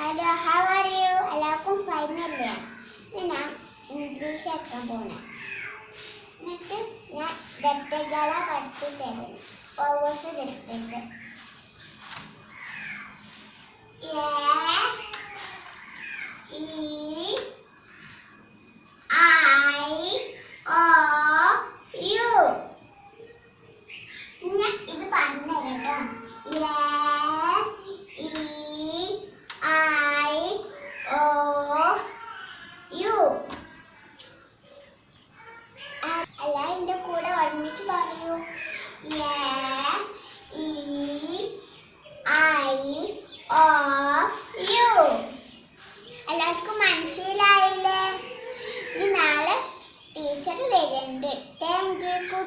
Hello how are you എല്ലാവർക്കും ഫൈനല്ലേ ഞാൻ English ഒക്കെ പോണേ എന്നിട്ട് ഞാൻ വെട്ടജല പഠിച്ചിട്ടായിരുന്നു ഓവസ് എടുത്തിട്ട്. ഏ ഈ ഒന്നിച്ച് പറയൂ. A E I O U എല്ലാവർക്കും മനസ്സിലായില്ലേ? ഇനി നാളെ ടീച്ചർ വരുന്നുണ്ട്. Thank you